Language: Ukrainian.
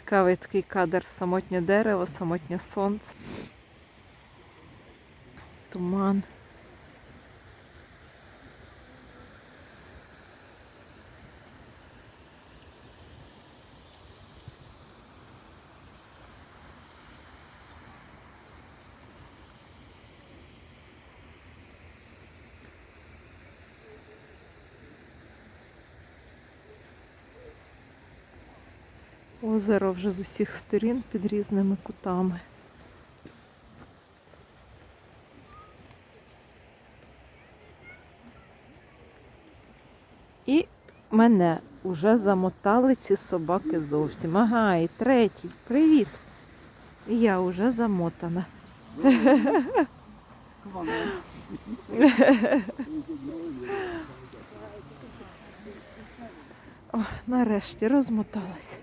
Цікавий такий кадр. Самотнє дерево, самотнє сонце. Туман. Озеро вже з усіх сторін під різними кутами. І мене вже замотали ці собаки зовсім. Ага, і третій. Привіт. І я вже замотана. О, нарешті розмоталась.